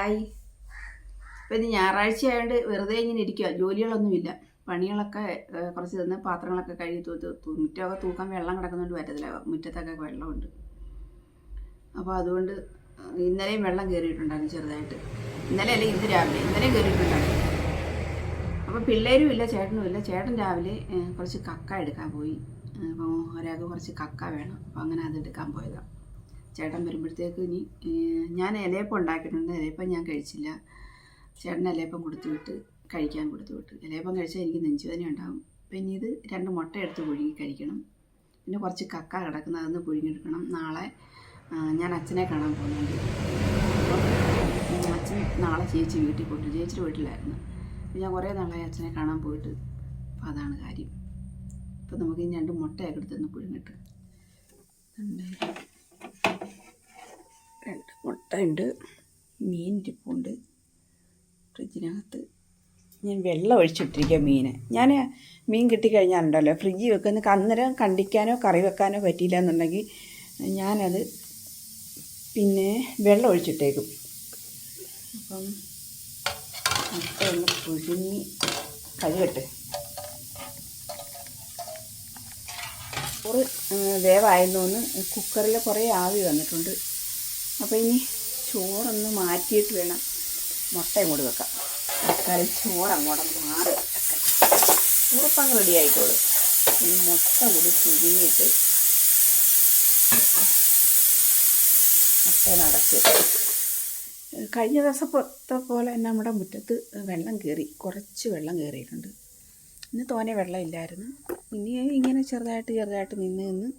Hi ഇപ്പം ഇത് ഞായറാഴ്ച ആയതുകൊണ്ട് വെറുതെ ഇങ്ങനെ ഇരിക്കുക ജോലികളൊന്നുമില്ല. പണികളൊക്കെ കുറച്ച് തന്ന് പാത്രങ്ങളൊക്കെ കഴുകി തൂത്ത് മുറ്റമൊക്കെ തൂക്കാൻ വെള്ളം കിടക്കുന്നതുകൊണ്ട് പറ്റത്തില്ല. മുറ്റത്തൊക്കെ വെള്ളമുണ്ട്. അപ്പോൾ അതുകൊണ്ട് ഇന്നലെയും വെള്ളം കയറിയിട്ടുണ്ടായിരുന്നു ചെറുതായിട്ട്. ഇന്നലെ അല്ലെങ്കിൽ ഇന്ന് രാവിലെ. ഇന്നലെയും കയറിയിട്ടുണ്ടായിരുന്നു അപ്പോൾ പിള്ളേരും ഇല്ല ചേട്ടനും ഇല്ല ചേട്ടൻ രാവിലെ കുറച്ച് കക്ക എടുക്കാൻ പോയി. അപ്പോൾ ഒരാൾക്ക് കുറച്ച് കക്ക വേണം. അപ്പോൾ അങ്ങനെ അത് എടുക്കാൻ പോയതാണ് ചേട്ടൻ വരുമ്പോഴത്തേക്ക് ഇനി ഞാൻ ഇലയപ്പം ഉണ്ടാക്കിയിട്ടുണ്ട്. ഇലയപ്പം ഞാൻ കഴിച്ചില്ല. ചേട്ടൻ ഇലയപ്പം കൊടുത്തു വിട്ട് കഴിക്കാൻ കൊടുത്തു വിട്ട്. ഇലയപ്പം കഴിച്ചാൽ എനിക്ക് നെഞ്ചുവേദന ഉണ്ടാകും. പിന്നെ ഇത് രണ്ട് മുട്ട എടുത്ത് പുഴുങ്ങി കഴിക്കണം. പിന്നെ കുറച്ച് കക്ക കിടക്കുന്ന അതൊന്ന് പുഴുങ്ങിയെടുക്കണം. നാളെ ഞാൻ അച്ഛനെ കാണാൻ പോകുന്നുണ്ട്. അച്ഛൻ നാളെ ചേച്ചി വീട്ടിൽ പോയിട്ട് ചേച്ചി വീട്ടിലായിരുന്നു. ഞാൻ കുറേ നാളായി അച്ഛനെ കാണാൻ പോയിട്ട്. അപ്പം അതാണ് കാര്യം. അപ്പം നമുക്ക് ഈ രണ്ട് മുട്ടയൊക്കെ എടുത്തൊന്ന് പുഴുങ്ങിട്ട് മുട്ടയുണ്ട് മീൻ ഇരിപ്പുണ്ട് ഫ്രിഡ്ജിനകത്ത്. ഞാൻ വെള്ളം ഒഴിച്ചിട്ടിരിക്കുക മീനെ. ഞാൻ മീൻ കിട്ടിക്കഴിഞ്ഞാലുണ്ടല്ലോ ഫ്രിഡ്ജിൽ വെക്കുന്ന അന്നേരം കണ്ടിക്കാനോ കറി വെക്കാനോ പറ്റിയില്ല എന്നുണ്ടെങ്കിൽ ഞാനത് പിന്നെ വെള്ളം ഒഴിച്ചിട്ടേക്കും. അപ്പം മുട്ട ഒന്ന് പുഴുങ്ങി കഴുകട്ടെ. കുറേ വേവായിരുന്നു ഒന്ന് കുക്കറിൽ കുറേ ആവി വന്നിട്ടുണ്ട്. അപ്പോൾ ഇനി ചോറൊന്ന് മാറ്റിയിട്ട് വേണം. മുട്ട അങ്ങോട്ട് വെക്കാം. തക്കാളി ചോറ് അങ്ങോട്ട് മാറി ഉറപ്പം റെഡി ആയിക്കോളും. ഇനി മുട്ട കൂടി ചുരുങ്ങിയിട്ട് മുട്ട നടക്കി. കഴിഞ്ഞ ദിവസത്തെ പോലെ തന്നെ നമ്മുടെ മുറ്റത്ത് വെള്ളം കയറി കുറച്ച് വെള്ളം കയറിയിട്ടുണ്ട്. ഇന്ന് തോനെ വെള്ളം ഇല്ലായിരുന്നു. ഇനി ഇങ്ങനെ ചെറുതായിട്ട് ചെറുതായിട്ട് നിന്ന് നിന്ന്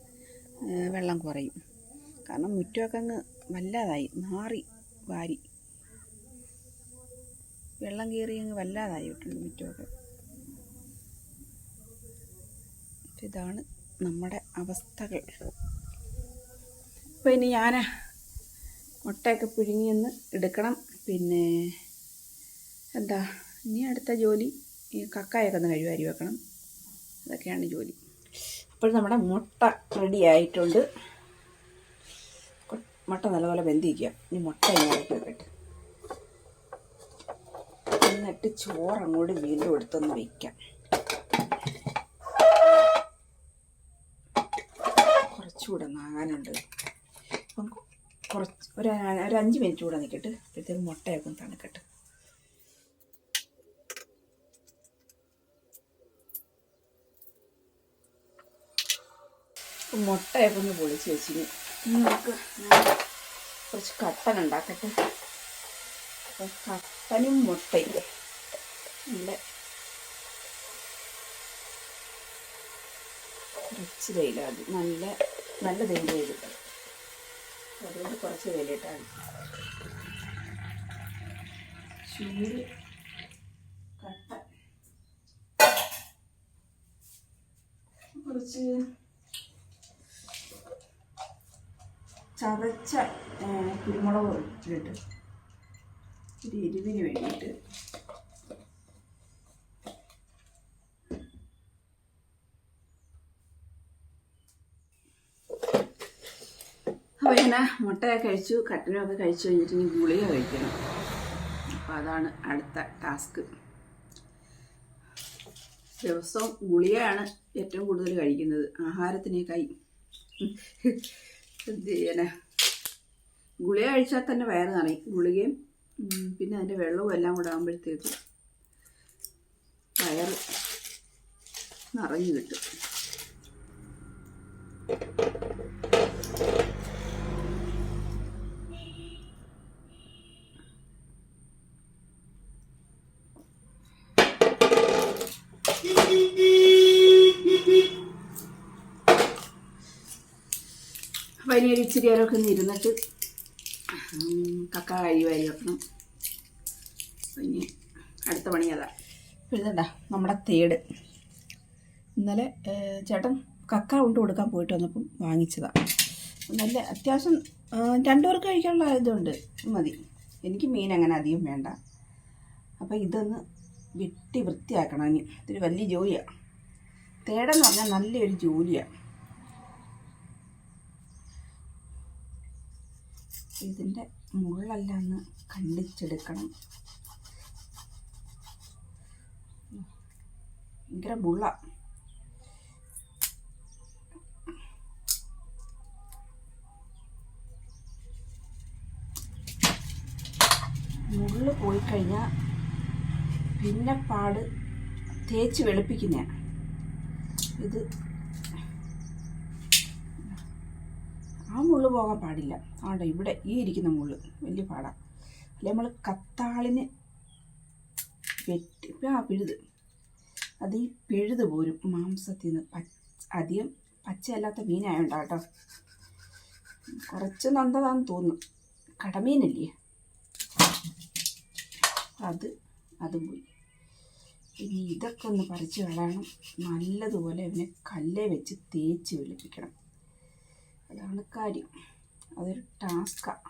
വെള്ളം കുറയും. കാരണം മുറ്റമൊക്കെ അങ്ങ് വല്ലാതായി നാറി വാരി. വെള്ളം കയറി അങ്ങ് വല്ലാതായിട്ടുണ്ട് മുറ്റമൊക്കെ. ഇതാണ് നമ്മുടെ അവസ്ഥകൾ. അപ്പോൾ ഇനി ഞാൻ മുട്ടയൊക്കെ പിഴുങ്ങിയെന്ന് എടുക്കണം. പിന്നെ എന്താ ഇനി അടുത്ത ജോലി ഈ കക്കായൊക്കെ ഒന്ന് കഴിവാരി വെക്കണം. അതൊക്കെയാണ് ജോലി. അപ്പോൾ നമ്മുടെ മുട്ട റെഡി ആയിട്ടുണ്ട്. മുട്ട നല്ലപോലെ വെന്തിരിക്കുക. ഇനി മുട്ട ഇറക്കി വെക്കട്ടെ എന്നിട്ട് ചോറ് അങ്ങോട്ട് വീണ്ടും എടുത്തൊന്ന് വയ്ക്കാം കുറച്ചുകൂടെ നാകാനുണ്ട്. അപ്പം കുറച്ച് ഒരു ഒരു അഞ്ച് മിനിറ്റ് കൂടെ നിൽക്കട്ടെ അപ്പോഴത്തേക്ക് മുട്ടയൊക്കെ ഒന്ന് തണുക്കട്ടെ. മുട്ടയൊക്കെ ഒന്ന് പൊളിച്ച് വെച്ചിന്. നമുക്ക് കുറച്ച് കട്ടൻ ഉണ്ടാക്കട്ടെ. കട്ടനും മുട്ടയും. നല്ല കുറച്ച് തേയില നല്ല നല്ല തേയില കിട്ടും. അതുകൊണ്ട് കുറച്ച് തേയിലിട്ടാണ് ചൂര് കട്ട കുറച്ച് ചതച്ച കുരുമുളക് ഇട്ടിട്ട് ഒരു എരിവിന് വേണ്ടിയിട്ട് അപ്പോൾ ഇങ്ങനെ മുട്ടയൊക്കെ കഴിച്ചു കട്ടനൊക്കെ കഴിച്ചു കഴിഞ്ഞിട്ട് ഇനി ഗുളിക കഴിക്കണം. അപ്പോൾ അതാണ് അടുത്ത ടാസ്ക്. ദിവസവും ഗുളികയാണ് ഏറ്റവും കൂടുതൽ കഴിക്കുന്നത്. ആഹാരത്തിനേക്കായി. എന്ത് ഗുളിക കഴിച്ചാൽ തന്നെ വയറ് നിറയും ഗുളികയും പിന്നെ അതിന്റെ വെള്ളവും എല്ലാം കൂടെ ആകുമ്പോഴത്തേക്കും വയറ് നിറഞ്ഞു കിട്ടും അപ്പോൾ ഇനി ഒരു ഇച്ചിരി നേരമൊക്കെ ഒന്ന് ഇരുന്നിട്ട് കക്ക കഴി വാരി വെക്കണം. പിന്നെ അടുത്ത പണി അതാ. എഴുതണ്ട നമ്മുടെ തേട്. ഇന്നലെ ചേട്ടൻ കക്ക കൊണ്ട് കൊടുക്കാൻ പോയിട്ട് വന്നപ്പം വാങ്ങിച്ചതാണ് നല്ല അത്യാവശ്യം രണ്ടുപേർക്ക് രണ്ടു പേർക്ക് കഴിക്കാനുള്ള ഇതുണ്ട് മതി. എനിക്ക് മീൻ അങ്ങനെ അധികം വേണ്ട. അപ്പോൾ ഇതൊന്ന് വെട്ടി വൃത്തിയാക്കണം. ഇനി ഇതൊരു വലിയ ജോലിയാണ് തേടെന്ന് പറഞ്ഞാൽ നല്ലൊരു ജോലിയാണ് ഇതിന്റെ മുള്ളെല്ലാം ഒന്ന് കണ്ടിച്ചെടുക്കണം. ഭയങ്കര മുള്ള. മുള്ള് പോയി കഴിഞ്ഞാൽ പിന്നെ പാട് തേച്ച് വെളുപ്പിക്കുന്ന. ഇത് ആ മുള്ള് പോകാൻ പാടില്ല. ആണ്ടോ ഇവിടെ ഈ ഇരിക്കുന്ന മുള്ള്. വലിയ പാടാണ് അല്ലെ നമ്മൾ കത്താളിന് വെട്ടി ആ പിഴുത്. അത് ഈ പിഴുത് പോരും. മാംസത്തിൽ നിന്ന് പച്ച അധികം പച്ചയല്ലാത്ത മീനായോണ്ടാട്ടോ. കുറച്ച് നന്നതാന്ന് തോന്നും കടമീനല്ലേ? അത് അതും പോയി. ഇനി ഇതൊക്കെ ഒന്ന് പറിച്ച് കളയണം. നല്ലതുപോലെ അവനെ കല്ലേ വെച്ച് തേച്ച് വെളുപ്പിക്കണം. അതാണ് കാര്യം. അതൊരു ടാസ്കാണ്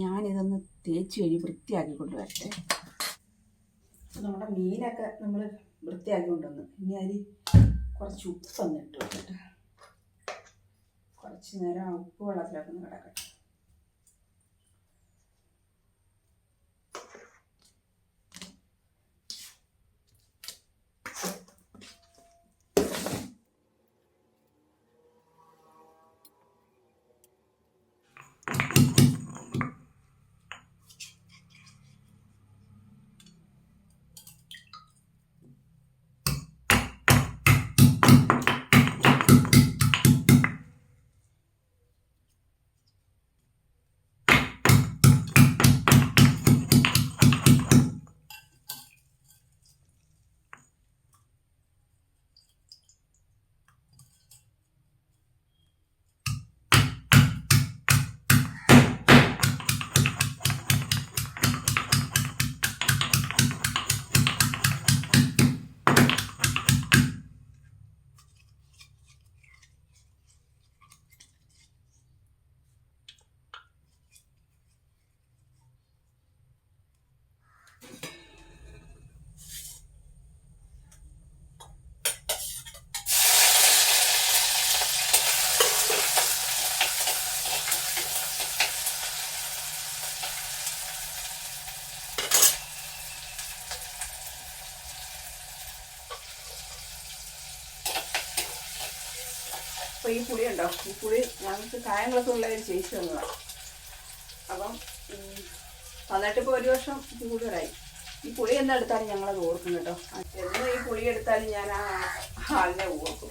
ഞാനിതൊന്ന് തേച്ച് കഴിഞ്ഞ് വൃത്തിയാക്കി കൊണ്ടുവരട്ടെ. നമ്മുടെ മീനൊക്കെ നമ്മൾ വൃത്തിയാക്കി കൊണ്ടുവന്നു. ഇനി അരി കുറച്ച് ഉപ്പൊന്ന് ഇട്ട് കൊടുത്തിട്ട് കുറച്ച് നേരം ഉപ്പ് വെള്ളത്തിലൊക്കെ ഒന്ന് കിടക്കട്ടെ. അപ്പോൾ ഈ പുളി ഉണ്ടോ ഈ പുളി ഞങ്ങൾക്ക് കായങ്ങളൊക്കെ ഉള്ള ഒരു ചേച്ചി വന്നതാണ് അപ്പം വന്നിട്ട് ഇപ്പോൾ ഒരു വർഷം കൂടുതലായി. ഈ പുളി എന്താ എടുത്താലും ഞങ്ങളത് ഓർക്കും കേട്ടോ. എന്ന് ഈ പുളി എടുത്താലും ഞാൻ ആ ആളിനെ ഓർക്കും.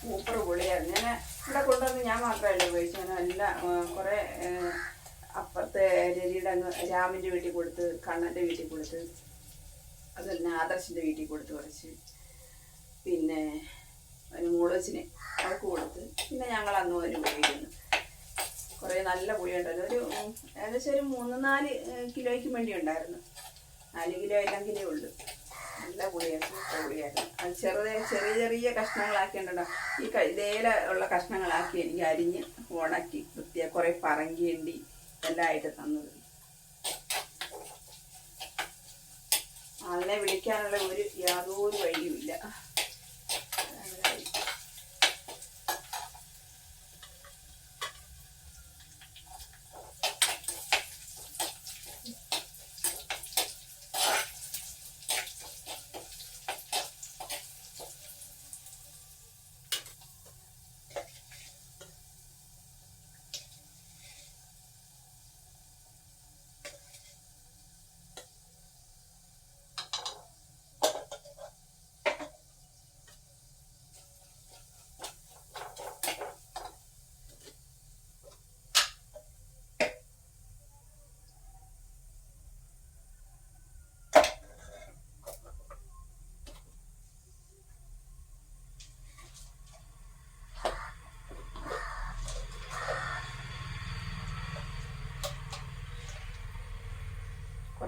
സൂപ്പർ പുളിയാണ്. ഞാൻ ഇവിടെ കൊണ്ടുവന്ന് ഞാൻ മാത്രമല്ല ഉപയോഗിച്ചു ഞാൻ എല്ലാ കുറേ അപ്പുറത്തെ രതിയുടെ അങ്ങ് രാമിന്റെ വീട്ടിൽ കൊടുത്ത് കണ്ണന്റെ വീട്ടിൽ കൊടുത്ത് അതുപോലെ തന്നെ ആദർശിന്റെ വീട്ടിൽ കൊടുത്ത് കുറച്ച്. പിന്നെ അതിന് മൂളച്ചിന് അവർക്ക് കൊടുത്ത് പിന്നെ ഞങ്ങൾ അന്ന് ഒരു ഉപയോഗിക്കുന്നു കുറേ നല്ല ഉണ്ടായിരുന്നു ഒരു ഏകദേശം ഒരു മൂന്ന് നാല് കിലോയ്ക്ക് വേണ്ടി ഉണ്ടായിരുന്നു. നാല് കിലോ എല്ലാം കിലോ ഉള്ളു. നല്ല പുളിയായിരുന്നു സൂപ്പർ പുളിയായിരുന്നു. അത് ചെറുതെ ചെറിയ ചെറിയ കഷ്ണങ്ങളാക്കിയിട്ടുണ്ടോ? ഈ കൈതേല ഉള്ള കഷ്ണങ്ങളാക്കി എനിക്ക് അരിഞ്ഞ് ഉണക്കി വൃത്തിയ കുറേ പറങ്കിയണ്ടി എല്ലാം ആയിട്ട് തന്നത്. ആളിനെ വിളിക്കാനുള്ള ഒരു യാതൊരു വഴിയുമില്ല.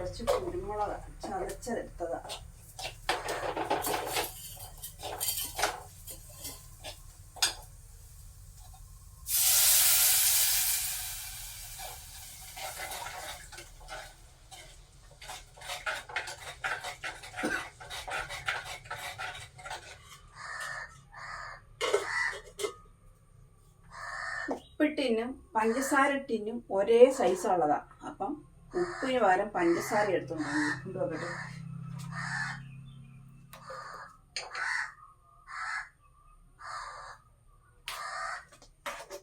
കുറച്ച് കുരുമുളക് ചതച്ചെടുത്തതാണ് ഉപ്പിട്ടിനും പഞ്ചസാര ടിന്നും ഒരേ സൈസുള്ളതാണ് അപ്പം ഉപ്പിന് പകരം പഞ്ചസാര എടുത്തോണ്ട് കൊണ്ടുപോകട്ടെ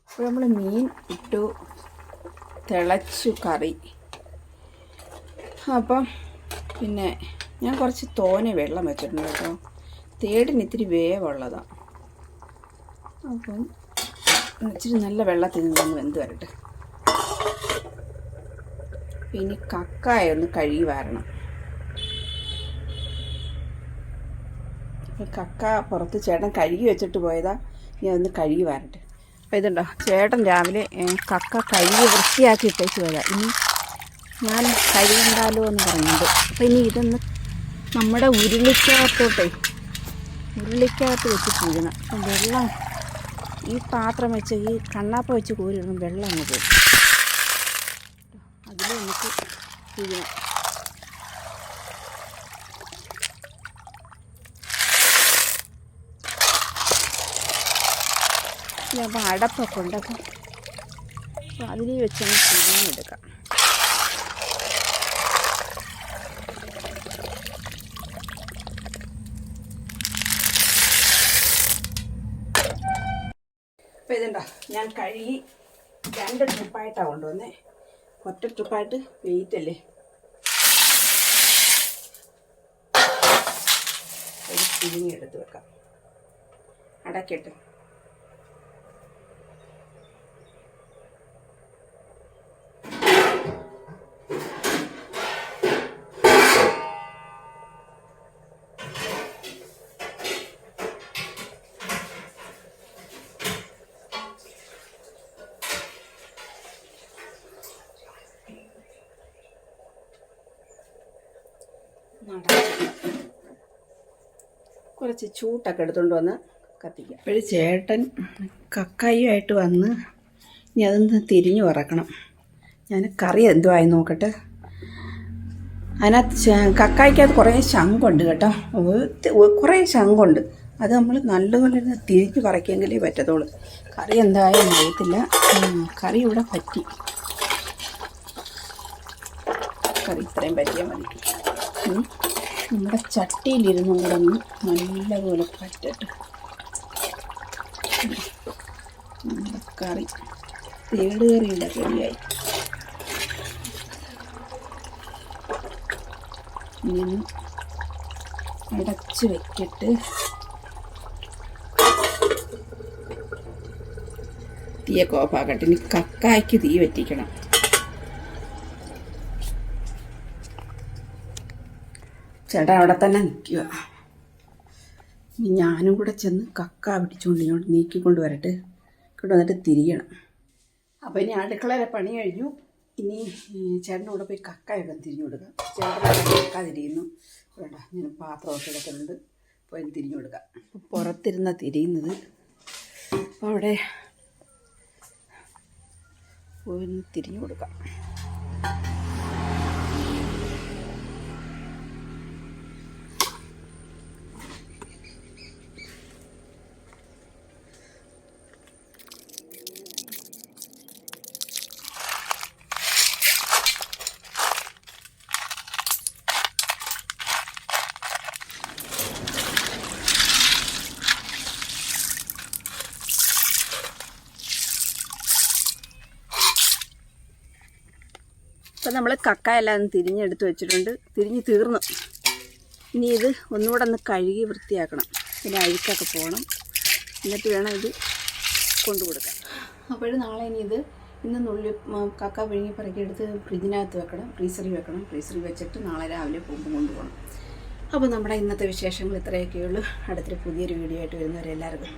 അപ്പോൾ നമ്മൾ മീൻ ഇട്ടു തിളച്ചു കറി. അപ്പം പിന്നെ ഞാൻ കുറച്ച് തോനെ വെള്ളം വെച്ചിട്ടുണ്ട് കേട്ടോ. തേടിന് ഇത്തിരി വേവുള്ളതാണ് അപ്പം ഇച്ചിരി നല്ല വെള്ളത്തിൽ നിന്ന് വെന്ത് വരട്ടെ. ഇനി കക്കായ ഒന്ന് കഴുകി കക്ക പുറത്ത് ചേട്ടൻ കഴുകി വെച്ചിട്ട് പോയതാ. ഞാൻ ഒന്ന് കഴുകി വരട്ടെ. അപ്പോൾ ഇതുണ്ടോ? ചേട്ടൻ രാവിലെ കക്ക കഴുകി വൃത്തിയാക്കി ഇട്ടേച്ച് പോയതാ. ഇനി ഞാൻ കഴുകണ്ടാലോ എന്ന് പറയുന്നുണ്ട്. അപ്പം ഇനി ഇതൊന്ന് നമ്മുടെ ഉരുളിക്കകത്തോട്ടെ ഉരുളിക്കകത്ത് വെച്ച് പുഴുകണം അപ്പം വെള്ളം ഈ പാത്രം വെച്ച് ഈ കണ്ണാപ്പ വെച്ച് കോരിടും വെള്ളം അങ്ങ് പോകും നമുക്ക് ഞാൻ അപ്പോൾ അടപ്പൊക്കെ ഉണ്ടപ്പം അപ്പോൾ അതിൽ നമുക്ക് പിഴിഞ്ഞെടുക്കാം അപ്പോൾ ഇതുണ്ടോ? ഞാൻ കഴുകി രണ്ട് ട്രിപ്പായിട്ടാണ് കൊണ്ടുവന്നേ. ഒറ്റ ട്രിപ്പായിട്ട് വെയിറ്റ് അല്ലേ ഒരു പിഴിഞ്ഞെടുത്ത് വെക്കാം. അടക്കിട്ട് കുറച്ച് ചൂട്ടൊക്കെ എടുത്തുകൊണ്ട് വന്ന് കത്തിക്കുക അപ്പോഴും ചേട്ടൻ കക്കായുമായിട്ട് വന്ന് ഇനി അതൊന്ന് തിരിഞ്ഞു വറക്കണം. ഞാൻ കറി എന്തുവായി നോക്കട്ടെ. അതിനകത്ത് കക്കായ്ക്കകത്ത് കുറേ ശങ്കുണ്ട് കേട്ടോ. കുറേ ശങ്കുണ്ട് അത് നമ്മൾ നല്ലപോലെ ഒന്ന് തിരിഞ്ഞ് പറിക്കെങ്കിലേ പറ്റത്തുള്ളൂ. കറി എന്തായാലും അറിയത്തില്ല. കറി ഇവിടെ പറ്റി. കറി ഇത്രയും പറ്റിയാൽ മതി. നമ്മുടെ ചട്ടിയിലിരുന്നും കൂടെ ഒന്ന് നല്ലപോലെ പറ്റട്ടെ കറി തേട് കറിയുടെ റെഡിയായി ഇനി അടച്ച് വെച്ചിട്ട് തീയൊക്കെ ഓഫാക്കട്ടെ ഇനി കക്കായ്ക്ക് തീ വറ്റിക്കണം. ചേട്ടാ അവിടെ തന്നെ നിൽക്കുക. ഞാനും കൂടെ ചെന്ന് കക്ക പിടിച്ചുകൊണ്ട് ഇങ്ങോട്ട് നീക്കിക്കൊണ്ട് വരട്ടെ. ഇങ്ങോട്ട് വന്നിട്ട് തിരിയണം. അപ്പോൾ ഇനി അടുക്കളയിലെ പണി കഴിഞ്ഞു. ഇനി ചേട്ടൻ ചേട്ടന്റെ കൂടെ പോയി കക്കയൊക്കെ തിരിഞ്ഞു കൊടുക്കാം. ചേട്ടൻ കക്ക തിരിയുന്നു വേണ്ട ഞാൻ പാത്രമൊക്കെ എടുക്കുന്നുണ്ട് പോയി തിരിഞ്ഞു കൊടുക്കാം. പുറത്തിരുന്ന തിരിയുന്നത്. അപ്പോൾ അവിടെ പോയി തിരിഞ്ഞു കൊടുക്കാം. ഇപ്പം നമ്മൾ കക്ക എല്ലാം ഒന്ന് തിരിഞ്ഞെടുത്ത് വെച്ചിട്ടുണ്ട്. തിരിഞ്ഞ് തീർന്നു. ഇനി ഇത് ഒന്നുകൂടെ ഒന്ന് കഴുകി വൃത്തിയാക്കണം. പിന്നെ അഴുക്കൊക്കെ പോകണം. എന്നിട്ട് വേണം ഇത് കൊണ്ടു കൊടുക്കാൻ. അപ്പോൾ നാളെ ഇനി ഇത് ഇന്ന് നുള്ളി കക്ക വിഴുങ്ങി പറക്കിയെടുത്ത് ഫ്രിഡ്ജിനകത്ത് വെക്കണം. ഫ്രീസറിൽ വെക്കണം. ഫ്രീസറിൽ വെച്ചിട്ട് നാളെ രാവിലെ പോകുമ്പോൾ കൊണ്ടുപോകണം അപ്പോൾ നമ്മുടെ ഇന്നത്തെ വിശേഷങ്ങൾ ഇത്രയൊക്കെയുള്ളൂ അടുത്തൊരു പുതിയൊരു വീഡിയോ ആയിട്ട് വരുന്നവരെല്ലാവർക്കും